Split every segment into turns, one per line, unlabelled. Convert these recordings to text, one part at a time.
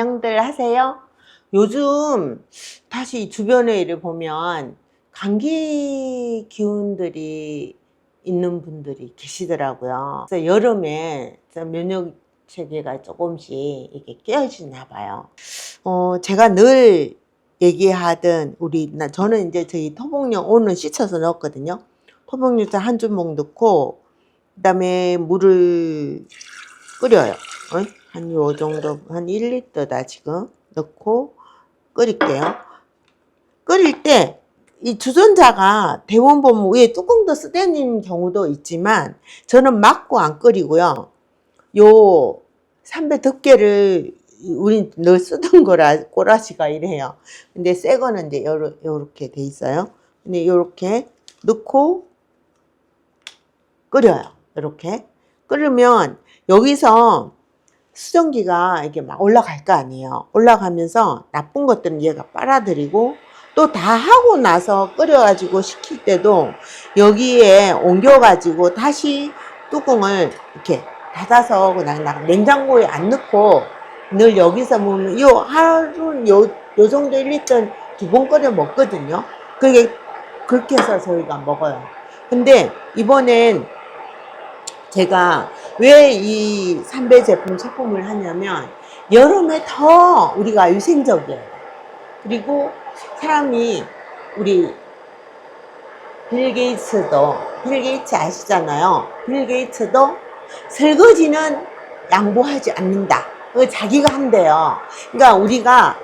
안녕들 하세요? 요즘 다시 주변의 일을 보면 감기 기운들이 있는 분들이 계시더라고요. 그래서 여름에 면역 체계가 조금씩 이게 깨어지나 봐요. 어, 제가 늘 얘기하던 우리 나 저는 이제 저희 토복용 오늘 씻어서 넣었거든요. 토복용사 한 주먹 넣고 그다음에 물을 끓여요. 어? 한 요 정도 한 1리터다 지금 넣고 끓일게요. 끓일 때 이 주전자가 대원 보면 위에 뚜껑도 쓰대는 경우도 있지만 저는 막고 안 끓이고요. 요 삼배 덮개를 우린 늘 쓰던 거라 꼬라지가 이래요. 근데 새 거는 이제 요러, 요렇게 돼 있어요. 근데 요렇게 넣고 끓여요. 이렇게 끓으면 여기서 수증기가 이게 막 올라갈 거 아니에요. 올라가면서 나쁜 것들은 얘가 빨아들이고 또 다 하고 나서 끓여가지고 식힐 때도 여기에 옮겨가지고 다시 뚜껑을 이렇게 닫아서 그냥 나- 냉장고에 안 넣고 늘 여기서 먹으면 요 하루 요, 요 정도 1리터 두 번 끓여 먹거든요. 그게 그렇게 해서 저희가 먹어요. 근데 이번엔 제가 왜 이 삼배 제품 제품을 하냐면 여름에 더 우리가 위생적이에요. 그리고 사람이 우리 빌 게이츠도 빌 게이츠 아시잖아요. 빌 게이츠도 설거지는 양보하지 않는다. 그거 자기가 한대요. 그러니까 우리가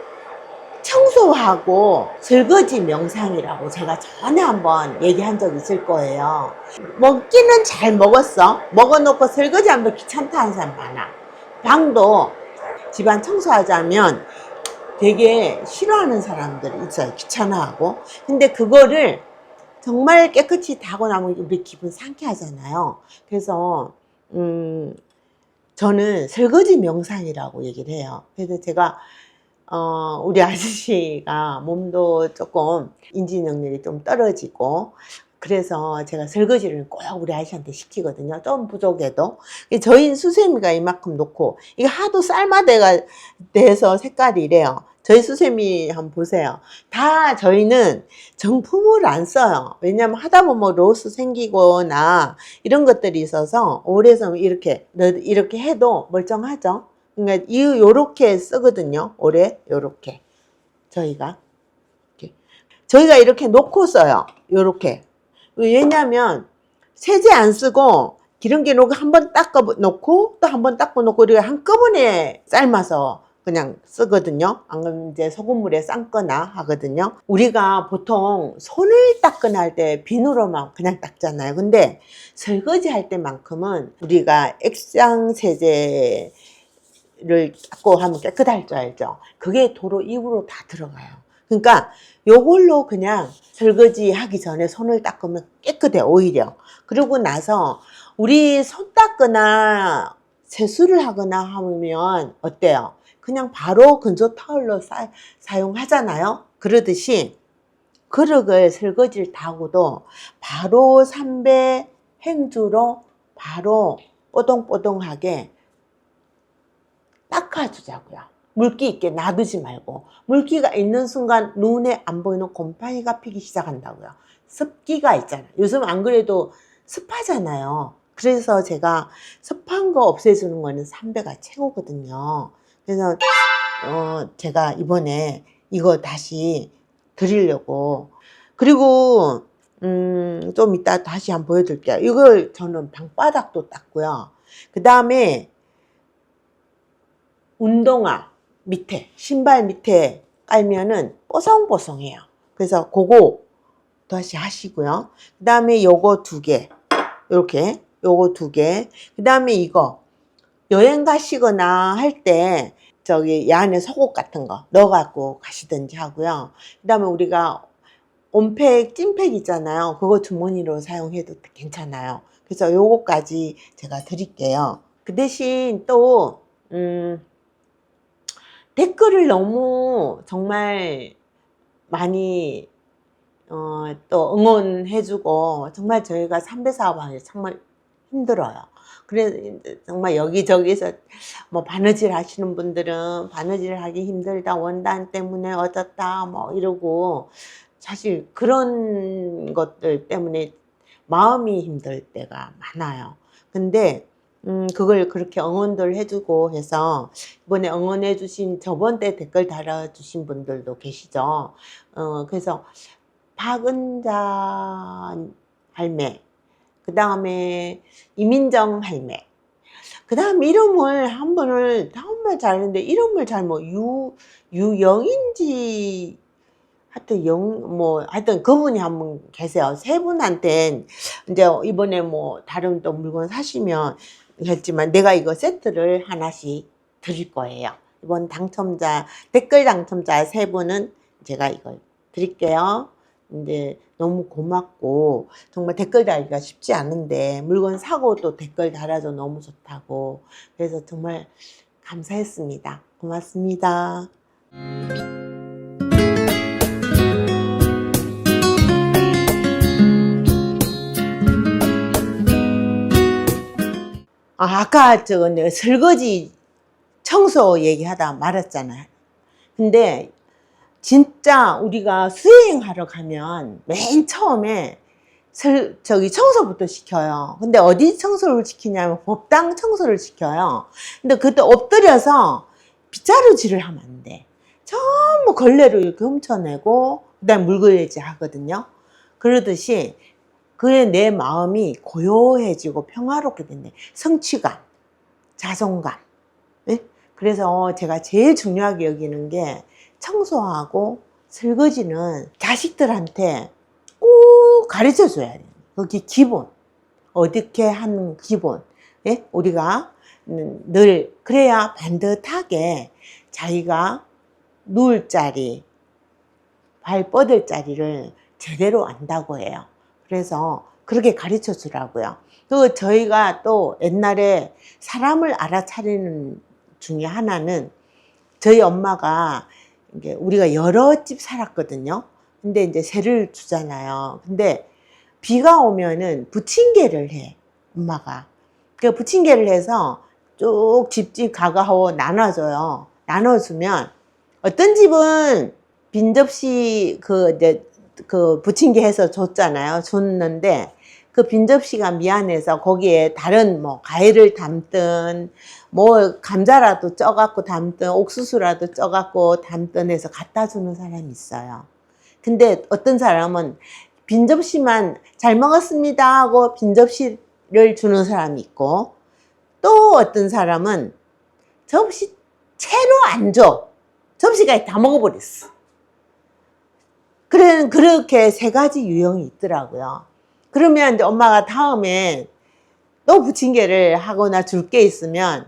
청소하고 설거지 명상이라고 제가 전에 한번 얘기한 적 있을 거예요. 먹기는 잘 먹었어. 먹어놓고 설거지 하면 귀찮다 하는 사람 많아. 방도 집안 청소하자면 되게 싫어하는 사람들이 있어요. 귀찮아하고. 근데 그거를 정말 깨끗이 다 하고 나면 우리 기분 상쾌하잖아요. 그래서, 음, 저는 설거지 명상이라고 얘기를 해요. 그래서 제가 어, 우리 아저씨가 몸도 조금 인지 능력이 좀 떨어지고 그래서 제가 설거지를 꼭 우리 아저씨한테 시키거든요. 좀 부족해도. 저희 수세미가 이만큼 놓고 이게 하도 삶아대가 돼서 색깔이 이래요. 저희 수세미 한번 보세요. 다 저희는 정품을 안 써요. 왜냐면 하다 보면 로스 생기거나 이런 것들이 있어서 오래서 이렇게 이렇게 해도 멀쩡하죠. 그러니까 이 요렇게 쓰거든요. 올해 요렇게 저희가 이렇게. 저희가 이렇게 놓고 써요. 요렇게 왜냐하면 세제 안 쓰고 기름기 놓고 한 번 닦아 놓고 또 한 번 닦고 놓고 우리가 한꺼번에 삶아서 그냥 쓰거든요. 안 그러면 이제 소금물에 삶거나 하거든요. 우리가 보통 손을 닦거나 할 때 비누로만 그냥 닦잖아요. 근데 설거지 할 때만큼은 우리가 액상 세제 를 닦고 하면 깨끗할 줄 알죠? 그게 도로 입으로 다 들어가요. 그러니까 요걸로 그냥 설거지 하기 전에 손을 닦으면 깨끗해, 오히려. 그러고 나서 우리 손 닦거나 세수를 하거나 하면 어때요? 그냥 바로 건조 타월로 사, 사용하잖아요? 그러듯이 그릇을 설거지를 다 하고도 바로 삼배 행주로 바로 뽀동뽀동하게 닦아주자고요. 물기 있게 놔두지 말고 물기가 있는 순간 눈에 안 보이는 곰팡이가 피기 시작한다고요. 습기가 있잖아요. 요즘 안 그래도 습하잖아요. 그래서 제가 습한 거 없애주는 거는 삼배가 최고거든요. 그래서 어 제가 이번에 이거 다시 드리려고 그리고 음좀 이따 다시 한번 보여드릴게요. 이걸 저는 방바닥도 닦고요. 그 다음에 운동화 밑에 신발 밑에 깔면은 뽀송뽀송해요. 그래서 그거 다시 하시고요. 그 다음에 요거 두 개, 요렇게 요거 두 개. 그 다음에 이거 여행 가시거나 할 때 저기 이 안에 속옷 같은 거 넣어갖고 가시든지 하고요. 그 다음에 우리가 온팩, 찐팩 있잖아요. 그거 주머니로 사용해도 괜찮아요. 그래서 요거까지 제가 드릴게요. 그 대신 또, 음, 댓글을 너무 정말 많이 어, 또 응원해주고 정말 저희가 삼배 사업하기 정말 힘들어요. 그래 정말 여기저기서 뭐 바느질 하시는 분들은 바느질 하기 힘들다 원단 때문에 어쩌다 뭐 이러고 사실 그런 것들 때문에 마음이 힘들 때가 많아요. 근데 음 그걸 그렇게 응원들 해주고 해서 이번에 응원해주신 저번 때 댓글 달아주신 분들도 계시죠. 어 그래서 박은자 할매, 그 다음에 이민정 할매, 그 다음 이름을 한 번을 정말 잘했는데 이름을 잘못 유 유영인지 하여튼 영 뭐 하여튼 그분이 한 분 계세요. 세 분한테 이제 이번에 뭐 다른 또 물건 사시면 했지만 내가 이거 세트를 하나씩 드릴 거예요. 이번 당첨자 댓글 당첨자 세 분은 제가 이걸 드릴게요. 근데 너무 고맙고 정말 댓글 달기가 쉽지 않은데 물건 사고 또 댓글 달아줘 너무 좋다고 그래서 정말 감사했습니다. 고맙습니다. 아, 아까 내가 설거지 청소 얘기하다 말았잖아요. 근데 진짜 우리가 수행하러 가면 맨 처음에 설, 저기 청소부터 시켜요. 근데 어디 청소를 시키냐면 법당 청소를 시켜요. 근데 그때 엎드려서 빗자루질을 하면 안 돼. 전부 걸레로 이렇게 훔쳐내고 그다음 물걸레질 하거든요. 그러듯이 그의 내 마음이 고요해지고 평화롭게 된대. 성취감, 자존감. 예? 그래서 제가 제일 중요하게 여기는 게 청소하고 설거지는 자식들한테 꼭 가르쳐 줘야 돼요. 거기 기본. 어떻게 하는 기본. 예? 우리가 늘 그래야 반듯하게 자기가 누울 자리, 발 뻗을 자리를 제대로 안다고 해요. 그래서 그렇게 가르쳐 주라고요. 그 저희가 또 옛날에 사람을 알아차리는 중에 하나는 저희 엄마가 이게 우리가 여러 집 살았거든요. 근데 이제 세를 주잖아요. 근데 비가 오면은 부침개를 해, 엄마가. 그 부침개를 해서 쭉 집집 가가하고 나눠줘요. 나눠주면 어떤 집은 빈 접시 그 이제 그 부침개 해서 줬잖아요. 줬는데 그 빈 접시가 미안해서 거기에 다른 뭐 과일을 담든 뭐 감자라도 쪄갖고 담든 옥수수라도 쪄갖고 담든 해서 갖다 주는 사람이 있어요. 근데 어떤 사람은 빈 접시만 잘 먹었습니다 하고 빈 접시를 주는 사람이 있고 또 어떤 사람은 접시 채로 안 줘. 접시까지 다 먹어버렸어. 그래, 그렇게 세 가지 유형이 있더라고요. 그러면 이제 엄마가 다음에 또 부침개를 하거나 줄 게 있으면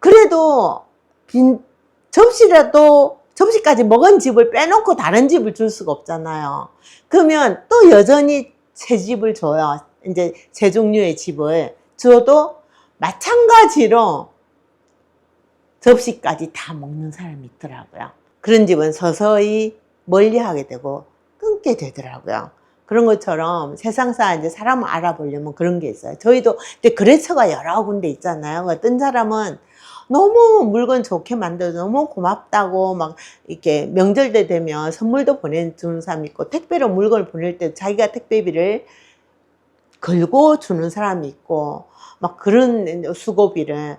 그래도 빈 접시라도 접시까지 먹은 집을 빼놓고 다른 집을 줄 수가 없잖아요. 그러면 또 여전히 새 집을 줘요. 이제 새 종류의 집을 줘도 마찬가지로 접시까지 다 먹는 사람이 있더라고요. 그런 집은 서서히 멀리 하게 되고 끊게 되더라고요. 그런 것처럼 세상사 이제 사람을 알아보려면 그런 게 있어요. 저희도 근데 거래처가 여러 군데 있잖아요. 어떤 사람은 너무 물건 좋게 만들어서 너무 고맙다고 막 이렇게 명절 때 되면 선물도 보내주는 사람이 있고 택배로 물건을 보낼 때 자기가 택배비를 걸고 주는 사람이 있고 막 그런 수고비를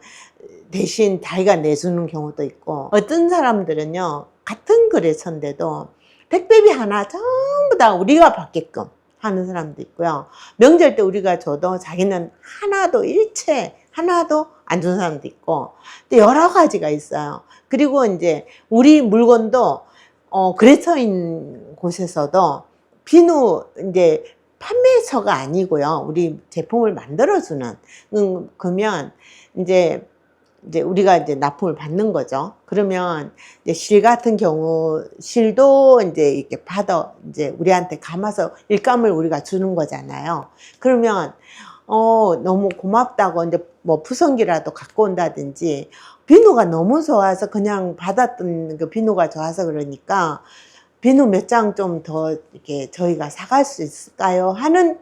대신 자기가 내주는 경우도 있고 어떤 사람들은요 같은 거래처인데도 택배비 하나 전부 다 우리가 받게끔 하는 사람도 있고요. 명절 때 우리가 줘도 자기는 하나도 일체 하나도 안 준 사람도 있고 또 여러 가지가 있어요. 그리고 이제 우리 물건도 어 거래처인 곳에서도 비누 이제 판매처가 아니고요. 우리 제품을 만들어주는 음, 그러면 이제 이제 우리가 이제 납품을 받는 거죠. 그러면 이제 실 같은 경우 실도 이제 이렇게 받아 이제 우리한테 감아서 일감을 우리가 주는 거잖아요. 그러면 어 너무 고맙다고 이제 뭐 푸성기라도 갖고 온다든지 비누가 너무 좋아서 그냥 받았던 그 비누가 좋아서 그러니까 비누 몇 장 좀 더 이렇게 저희가 사갈 수 있을까요? 하는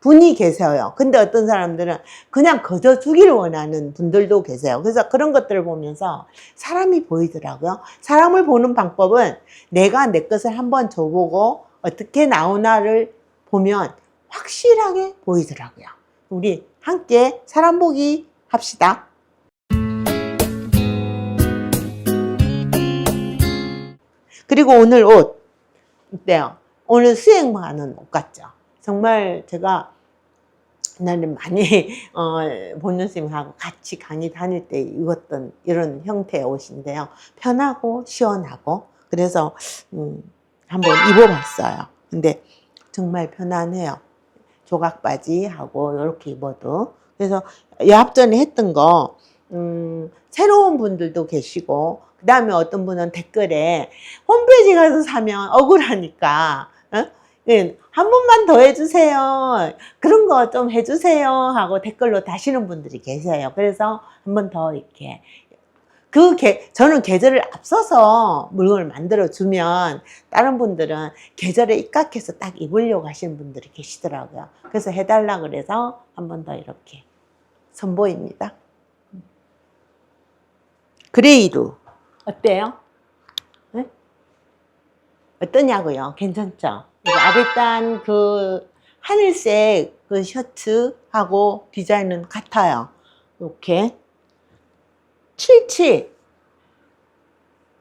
분이 계세요. 근데 어떤 사람들은 그냥 거저 주기를 원하는 분들도 계세요. 그래서 그런 것들을 보면서 사람이 보이더라고요. 사람을 보는 방법은 내가 내 것을 한번 줘보고 어떻게 나오나를 보면 확실하게 보이더라고요. 우리 함께 사람 보기 합시다. 그리고 오늘 옷 어때요? 오늘 수행하는 옷 같죠? 정말 제가 나는 많이 어, 본연 선생님하고 같이 강의 다닐 때 입었던 이런 형태의 옷인데요. 편하고 시원하고 그래서 음, 한번 입어봤어요. 근데 정말 편안해요. 조각 바지하고 이렇게 입어도 그래서 앞전에 했던 거 음, 새로운 분들도 계시고 그 다음에 어떤 분은 댓글에 홈페이지 가서 사면 억울하니까 어? 예, 한 번만 더 해주세요. 그런 거 좀 해주세요. 하고 댓글로 다시는 분들이 계세요. 그래서 한 번 더 이렇게. 그 계, 저는 계절을 앞서서 물건을 만들어 주면 다른 분들은 계절에 입각해서 딱 입으려고 하시는 분들이 계시더라고요. 그래서 해달라 그래서 한 번 더 이렇게 선보입니다. 그레이로. 어때요? 네? 어떠냐고요? 괜찮죠? 이거 아베딴 그 하늘색 그 셔츠하고 디자인은 같아요. 이렇게 77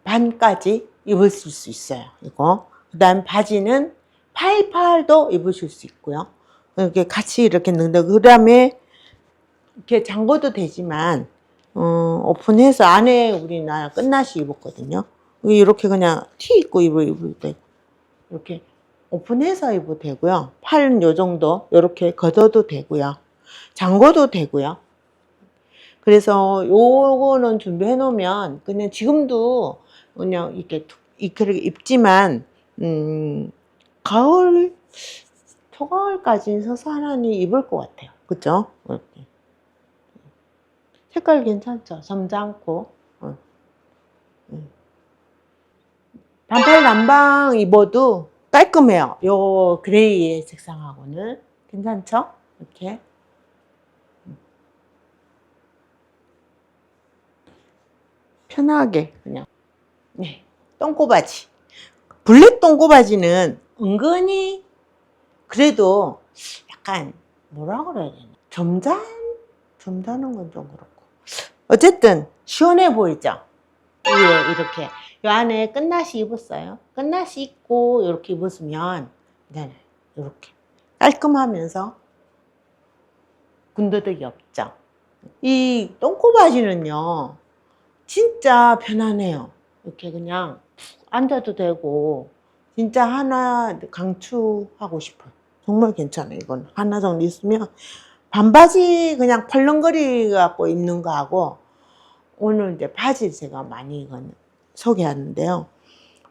반까지 입으실 수 있어요. 이거. 그 다음 바지는 88도 입으실 수 있고요. 이렇게 같이 이렇게 넣는다. 그 다음에 이렇게 잠궈도 되지만 어, 오픈해서 안에 우리나라 끝나시 입었거든요. 이렇게 그냥 티 입고 입어 입을 때 이렇게 오픈해서 입어도 되고요. 팔은 요 정도 이렇게 걷어도 되고요. 잠궈도 되고요. 그래서 요거는 준비해 놓으면 그냥 지금도 그냥 이렇게 툭- 이렇게 입지만 음, 가을 초가을까지는 서산하니 입을 것 같아요. 그죠? 이렇게. 색깔 괜찮죠? 점잖고. 어. 음. 반팔 남방 입어도 깔끔해요. 요 그레이의 색상하고는 괜찮죠? 이렇게. 편하게 그냥. 네. 똥꼬바지. 블랙 똥꼬바지는 은근히 그래도 약간 뭐라 그래야 되나? 점잖 점잖은 건 좀 그렇고. 어쨌든 시원해 보이죠? 위에 이렇게 요 안에 끝나시 입었어요. 끝나시 입고 이렇게 입었으면 네, 이렇게 깔끔하면서 군더더기 없죠. 이 똥꼬바지는요, 진짜 편안해요. 이렇게 그냥 푹 앉아도 되고, 진짜 하나 강추하고 싶어요. 정말 괜찮아요. 이건 하나 정도 있으면 반바지 그냥 펄렁거리 갖고 입는 거하고 오늘 이제 바지 제가 많이 이건 소개하는데요.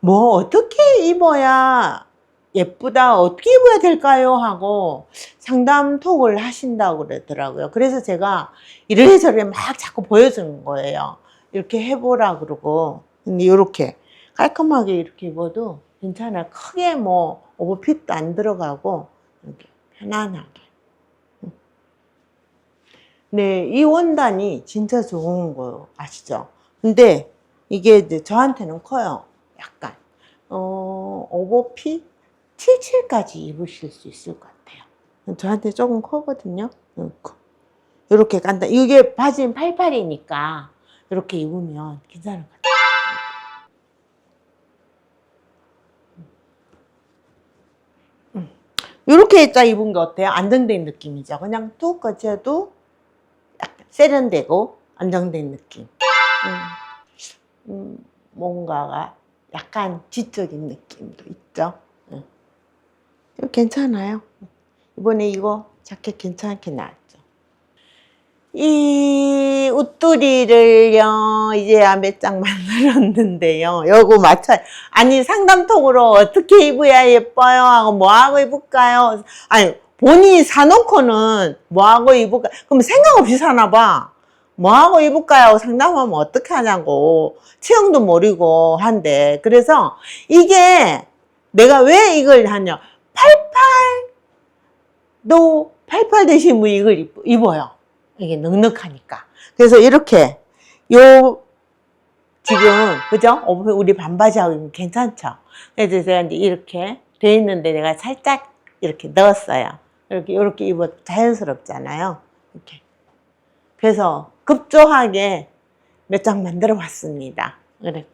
뭐 어떻게 입어야 예쁘다, 어떻게 입어야 될까요? 하고 상담 톡을 하신다고 그러더라고요. 그래서 제가 이래저래 막 자꾸 보여주는 거예요. 이렇게 해보라 그러고. 근데 이렇게 깔끔하게 이렇게 입어도 괜찮아요. 크게 뭐 오버핏도 안 들어가고 이렇게 편안하게. 네, 이 원단이 진짜 좋은 거 아시죠? 근데 이게 이제 저한테는 커요. 약간. 어, 오버핏 77까지 입으실 수 있을 것 같아요. 저한테 조금 커거든요. 이렇게 간다. 이게 바지는 88이니까 이렇게 입으면 괜찮을 것 같아요. 이렇게 딱 입은 게 어때요? 안정된 느낌이죠. 그냥 툭 거쳐도 약간 세련되고 안정된 느낌. 음, 음, 뭔가가 약간 지적인 느낌도 있죠. 음. 이거 괜찮아요. 이번에 이거 자켓 괜찮게 나왔죠. 이 옷두리를요, 이제 몇 장 만들었는데요. 요거 맞춰. 아니, 상담톡으로 어떻게 입어야 예뻐요? 하고 뭐하고 입을까요? 아니, 본인이 사놓고는 뭐하고 입을까? 그럼 생각 없이 사나 봐. 뭐하고 입을까요? 하고 상담하면 어떻게 하냐고. 체형도 모르고 한데. 그래서 이게 내가 왜 이걸 하냐. 88도 팔팔 되신 분 이걸 입- 입어요. 이게 넉넉하니까. 그래서 이렇게 요 지금 그죠? 어, 우리 반바지하고 괜찮죠? 그래서 제가 이제 이렇게 돼 있는데 내가 살짝 이렇게 넣었어요. 이렇게 이렇게 입어 자연스럽잖아요. 이렇게. 그래서 급조하게 몇 장 만들어 봤습니다. 그래.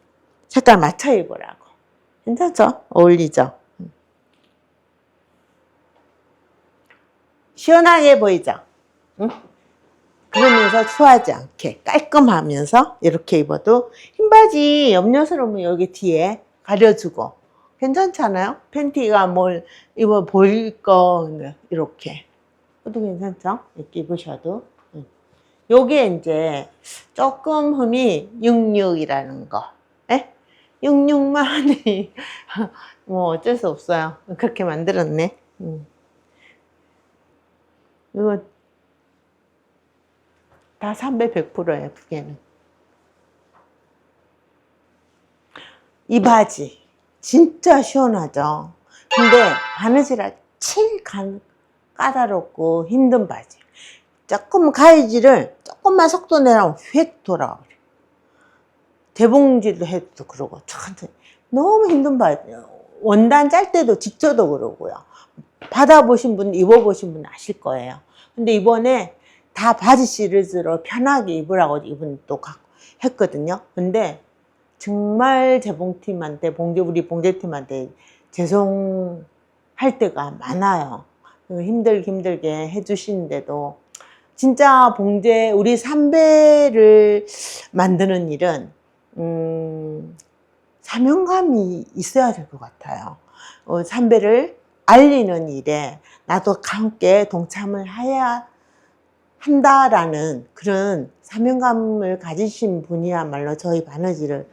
색깔 맞춰 입으라고. 괜찮죠? 어울리죠? 시원하게 보이죠? 응? 그러면서 추하지 않게 깔끔하면서 이렇게 입어도 흰 바지 염려스러우면 여기 뒤에 가려주고 괜찮잖아요? 팬티가 뭘 입어 보일 거 이렇게 그것도 괜찮죠? 이렇게 입으셔도 응. 요게 이제 조금 흠이 66이라는 거 에? 66만이 뭐 어쩔 수 없어요 그렇게 만들었네 응. 이거 다 300, 100%예요, 두 개는. 이 바지, 진짜 시원하죠? 근데 제일 간- 까다롭고 힘든 바지. 조금 가위질을 조금만 속도 내라면 휙 돌아가 버려. 대봉질도 해도 그러고, 천천히. 너무 힘든 바지. 원단 짤 때도 직져도 그러고요. 받아보신 분, 입어보신 분 아실 거예요. 근데 이번에 다 바지 시리즈로 편하게 입으라고 이분 또 가- 했거든요. 근데 정말 재봉팀한테, 봉제, 우리 봉제팀한테 죄송할 때가 많아요. 힘들게 힘들게 해주시는데도 진짜 봉제, 우리 삼배를 만드는 일은, 음, 사명감이 있어야 될 것 같아요. 어, 삼배를 알리는 일에 나도 함께 동참을 해야 한다라는 그런 사명감을 가지신 분이야말로 저희 바느질을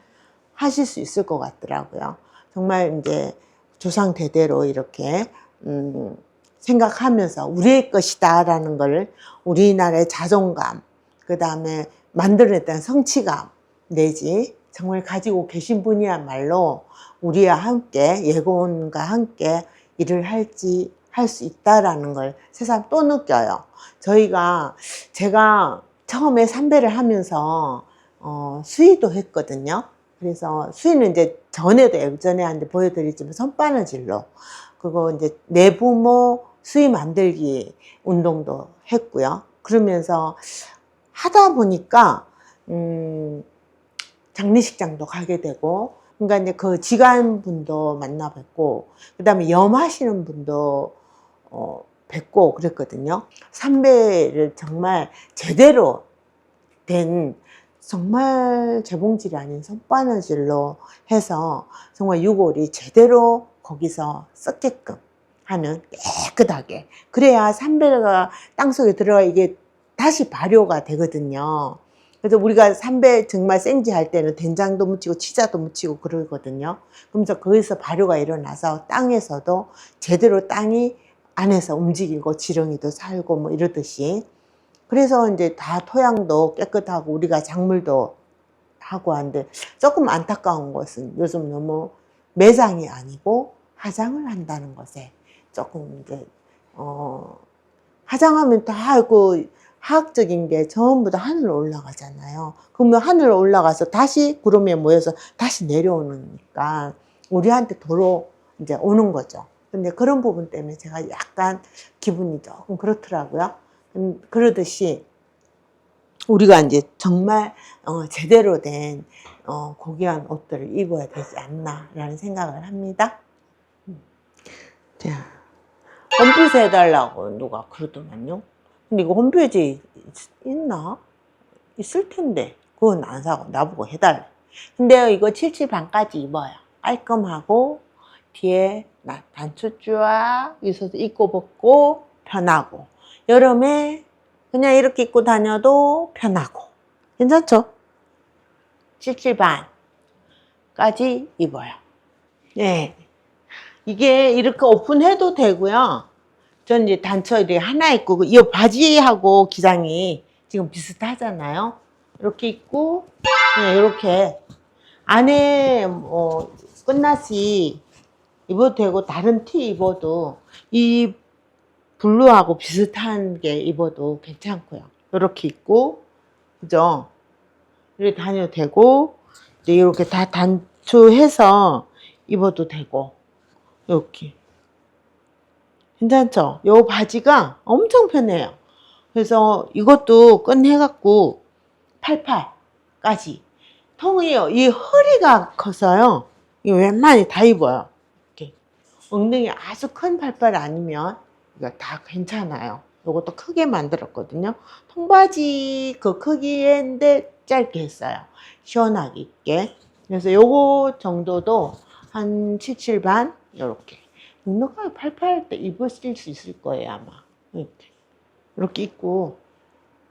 하실 수 있을 것 같더라고요. 정말 이제 조상 대대로 이렇게 음, 생각하면서 우리의 것이다라는 걸 우리나라의 자존감, 그 다음에 만들어냈다는 성취감 내지 정말 가지고 계신 분이야말로 우리와 함께 예고원과 함께 일을 할지 할 수 있다라는 걸 세상 또 느껴요. 저희가 제가 처음에 삼배를 하면서 어, 수의도 했거든요. 그래서 수의는 이제 전에도 예전에 한데 보여드리지만 손바느질로 그거 이제 내부모 수의 만들기 운동도 했고요. 그러면서 하다 보니까 음, 장례식장도 가게 되고 그러니까 이제 그 지간 분도 만나 뵙고 그 다음에 염하시는 분도 어, 뵙고 그랬거든요. 삼배를 정말 제대로 된 정말 재봉질이 아닌 손바느질로 해서 정말 유골이 제대로 거기서 썩게끔 하는 깨끗하게 그래야 삼배가 땅속에 들어가 이게 다시 발효가 되거든요. 그래서 우리가 삼배 정말 생지 할 때는 된장도 묻히고 치자도 묻히고 그러거든요. 그러면서 거기서 발효가 일어나서 땅에서도 제대로 땅이 안에서 움직이고 지렁이도 살고 뭐 이러듯이 그래서 이제 다 토양도 깨끗하고 우리가 작물도 하고 하는데 조금 안타까운 것은 요즘 너무 매장이 아니고 화장을 한다는 것에 조금 이제 어 화장하면 다그 화학적인 게 전부 다 하늘로 올라가잖아요. 그러면 하늘로 올라가서 다시 구름에 모여서 다시 내려오니까 우리한테 도로 이제 오는 거죠. 근데 그런 부분 때문에 제가 약간 기분이 조금 그렇더라고요. 음, 그러듯이 우리가 이제 정말 어, 제대로 된 어, 고귀한 옷들을 입어야 되지 않나라는 생각을 합니다. 음. 자, 홈페이지 해달라고 누가 그러더만요. 근데 이거 홈페이지 있나? 있을 텐데 그건 안 사고 나보고 해달래. 근데 이거 77 반까지 입어요. 깔끔하고 뒤에 나- 단추 쫙 있어서 입고 벗고 편하고 여름에 그냥 이렇게 입고 다녀도 편하고 괜찮죠? 77 반까지 입어요. 네. 이게 이렇게 오픈해도 되고요. 전 이제 이렇게 하나 있고 이 바지하고 기장이 지금 비슷하잖아요. 이렇게 입고 그냥 이렇게 안에 뭐 끝나시 입어도 되고 다른 티 입어도 이 블루하고 비슷한 게 입어도 괜찮고요. 이렇게 입고, 그죠? 이렇게 다녀도 되고, 이렇게 다 단추해서 입어도 되고, 이렇게. 괜찮죠? 요 바지가 엄청 편해요. 그래서 이것도 끝내갖고 88까지. 통이요. 이 허리가 커서요. 이 웬만히 다 입어요. 이렇게. 엉덩이 아주 큰 팔팔 아니면 이거 다 괜찮아요. 요것도 크게 만들었거든요. 통바지 그 크기인데 짧게 했어요. 시원하게 입게. 그래서 요거 정도도 한 77 반? 요렇게. 넉넉하게 팔팔 때 입으실 수 있을 거예요, 아마. 이렇게. 이렇게 입고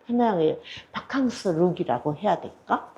편하게 바캉스 룩이라고 해야 될까?